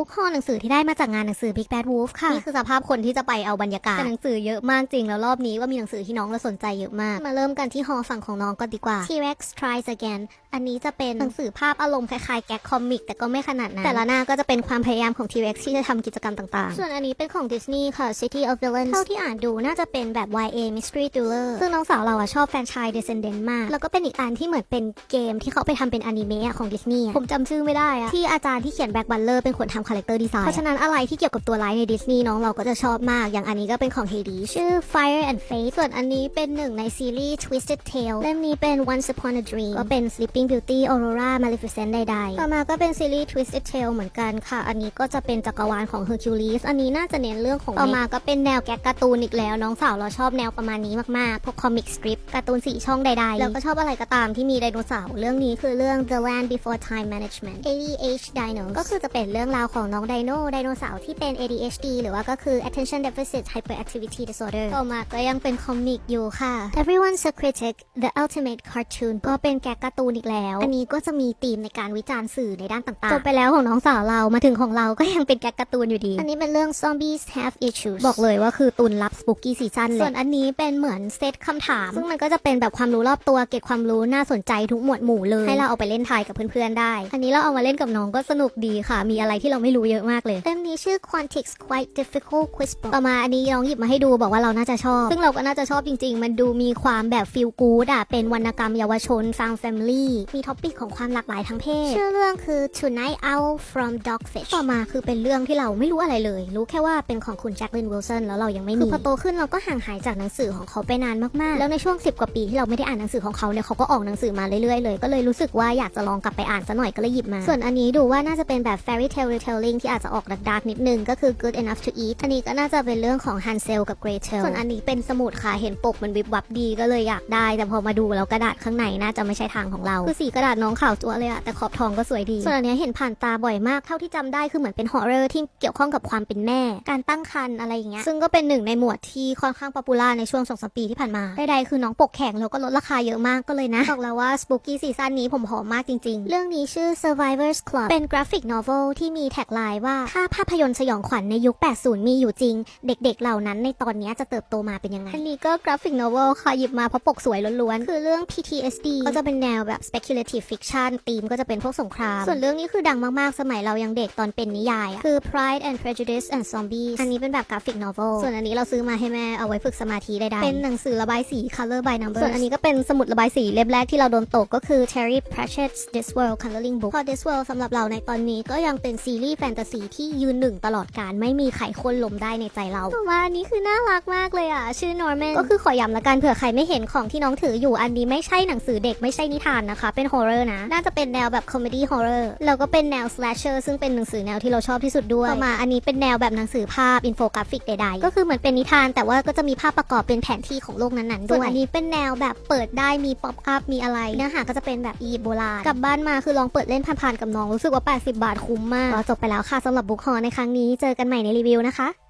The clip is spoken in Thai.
บุ๊กฮอหนังสือที่ได้มาจากงานหนังสือ Big Bad Wolf ค่ะ นี่คือสภาพคนที่จะไปเอาบรรยากาศแต่หนังสือเยอะมากจริงแล้วรอบนี้ว่ามีหนังสือที่น้องเราสนใจเยอะมาก มาเริ่มกันที่ฮอฝั่งของน้องก่อนดีกว่า T-Rex Tries Again อันนี้จะเป็นหนังสือภาพอารมณ์คล้ายๆแก๊กคอมิกแต่ก็ไม่ขนาดนั้น แต่ละหน้าก็จะเป็นความพยายามของ T-Rex ที่จะทำกิจกรรมต่างๆ ส่วนอันนี้เป็นของ Disney ค่ะ City of Villains เท่าที่อ่านดูน่าจะเป็นแบบ YA Mystery Thriller ซึ่งน้องสาวเราอะชอบแฟรนไชส์ Descendant มาก แล้วก็เป็นอีกอันที่เหมือนเป็นเกมที่เขาไปทำเป็นอนิเมะอะของ Disney อะผมจำชื่อไม่ได้อะที่อาจารย์ที่เขียนแบ็กบัลเลอร์เป็นคนทำคาแรคเตอร์ดีไซน์เพราะฉะนั้นอะไรที่เกี่ยวกับตัวร้ายในดิสนีย์น้องเราก็จะชอบมาก อย่างอันนี้ก็เป็นของ Hades ชื่อ Fire and Fate ส่วนอันนี้เป็นหนึ่งในซีรีส์ Twisted Tale เล่มนี้เป็น Once Upon a Dream ก็เป็น Sleeping Beauty Aurora Maleficent ใดๆ ต่อมาก็เป็นซีรีส์ Twisted Tale เหมือนกันค่ะ อันนี้ก็จะเป็นจักรวาลของ Hercules อันนี้น่าจะเน้นเรื่องของ ต่อมาก็เป็นแนวแก๊กการ์ตูนอีกแล้ว น้องสาวเราชอบแนวประมาณนี้มากๆ พวกคอมิกสตริปการ์ตูนสีช่องใดๆ แล้วก็ชอบอะไรก็ตามที่มีไดโนเสาร์เรื่องนี้คือเรื่อง The Land Before Time Management ADH Dino ก็คือจะเป็นเรื่องราวของน้องไดโนไดโนเสาร์ที่เป็น ADHD หรือว่าก็คือ Attention Deficit Hyperactivity Disorder ต่อมาก็ยังเป็นคอมิกอยู่ค่ะ Everyone's a Critic The Ultimate Cartoon ก็เป็นแก๊กการ์ตูนอีกแล้ว อันนี้ก็จะมีธีมในการวิจารณ์สื่อในด้านต่างๆจบไปแล้วของน้องสาวเรามาถึงของเราก็ยังเป็นแก๊กการ์ตูนอยู่ดี อันนี้เป็นเรื่อง Zombies Have Issues บอกเลยว่าคือตุนรับ Spooky Season เลยส่วนอันนี้เป็นเหมือนเซตคำถาม ซึ่งมันก็จะเป็นแบบความรู้รอบตัวเก็บความรู้น่าสนใจทุกหมวดหมู่เลยให้เราเอาไปเล่นทายกับเพื่อนๆได้ อันนี้เราเอามาเล่นกับน้องก็สนุกดีค่ะ มีอะไรที่เราไม่รู้เยอะมากเลยเล่มนี้ชื่อ Quantics Quite Difficult Quiz Book ต่อมาอันนี้น้องหยิบมาให้ดูบอกว่าเราน่าจะชอบ ซึ่งเราก็น่าจะชอบจริง ๆ มันดูมีความแบบ feel good อะเป็นวรรณกรรมเยาวชน Found Family มีมีท็อปปิกของความหลากหลายทางเพศ ชื่อเรื่องคือ Tonight Owl from Dogfish ต่อมาคือเป็นเรื่องที่เราไม่รู้อะไรเลย รู้แค่ว่าเป็นของคุณแจ็คลินวิลสันแล้วเรายังไม่มีคือพอโตขึ้นเราก็ห่างหายจากหนังสือของเขาไปนานมากๆ แล้วในช่วง 10 กว่าปีที่เราไม่ได้อ่านหนังสือของเขาเนี่ยเขาก็ออกหนังสือมาเรื่อยๆเลยก็เลยรู้สึกว่าอยากจะลองกลับไปอ่านซะหน่อยก็เลยหยิบมา ส่วนอันนี้ดูว่าน่าจะเป็นแบบ fairy tale retelling ที่อาจจะออกดักๆนิดนึงก็คือ good enough to eat อันนี้ก็น่าจะเป็นเรื่องของ Hansel กับ Gretel ส่วนอันนี้เป็นสมุดค่ะเห็นปกมันวิบวับดีก็เลยอยากได้ แต่พอมาดูแล้วกระดาษข้างในน่าจะไม่ใช่ทางของเราคือสีกระดาษน้องขาวจั๊วเลยอะแต่ขอบทองก็สวยดี ส่วนอันเนี้ยเห็นผ่านตาบ่อยมากเท่าที่จำได้คือเหมือนเป็นฮอร์เรอร์ที่เกี่ยวข้องกับความเป็นแม่ การตั้งครรภ์อะไรอย่างเงี้ยซึ่งก็เป็นหนึ่งในหมวดที่ค่อนข้างป๊อปปูล่าในช่วงสองสามปีที่ผ่านมาใดๆคือน้องปกแข็งแล้วก็ลดราคาเยอะมากก็เลยนะบอกแล้วว่า Spooky Season นี้ผมหอมมากจริงๆ เรื่องนี้ชื่อ Survivors Club เป็นกราฟิกนเวลที่มีแท็กไลน์ว่าถ้าภาพยนตร์สยองขวัญในยุค 80 มีอยู่จริง เด็กๆ เหล่านั้นในตอนนี้จะเติบโตมาเป็นยังไงอันนี้ก็กราฟิกนเวลค่ะหยิบมาเพราะปกสวยล้วนๆคือเรื่อง PTSD ก็จะเป็นแนวแบบ speculative fiction ธีมก็จะเป็นพวกสงคราม ส่วนเรื่องนี้คือดังมากๆ สมัยเรายังเด็กตอนเป็นนิยายอะคือ Pride and Prejudice and Zombies อันนี้เป็นแบบกราฟิกนอเวลส่วนอันนี้เราซื้อมาให้แม่เอาไว้ฝึกสมาธิได้ๆเป็นหนังสือระบายสี color by number ส่วนอันนี้ก็เป็นสมุดระบายสีเล่มแรกที่เราโดนตกก็คือ Terry Pratchett's This World Coloring Book พอ This World สำหรับเราในตอนนี้ก็ยังเป็นซีรีส์แฟนตาซีที่ยืนหนึ่งตลอดการไม่มีใครโค่นล้มได้ในใจเราแต่ว่าอันนี้คือน่ารักมากเลยอะชื่อ Norman ก็คือขอย้ำละกันเผื่อใครไม่เห็นของที่น้องถืออยู่อันนี้ไม่ใช่หนังสือเด็กไม่ใช่นิทานนะคะเป็น horror นะ น่าจะเป็นแนวแบบ comedy horror แล้วก็เป็นแนว slasher ซึ่งเป็นหนังสือแนวที่เราชอบที่สุดด้วยต่อมาอันนี้เป็นแนวแบบหนังสือภาพอินโฟกราฟิกใดๆ ก็คือเหมือนเป็นนิทาน แต่ว่าก็จะมีภาพประกอบเป็นแผนที่ของโลกนั้นๆด้วยส่วนอันนี้เป็นแนวแบบเปิดได้มีป๊อปอัพมีอะไรเนื้อหาก็จะเป็นแบบอียิปต์โบราณกลับบ้านมาคือลองเปิดเล่นผ่านๆกับน้องรู้สึกว่า 80 บาทคุ้มมากก็จบไปแล้วค่ะสำหรับบุ๊คฮอในครั้งนี้เจอกันใหม่ในรีวิวนะคะ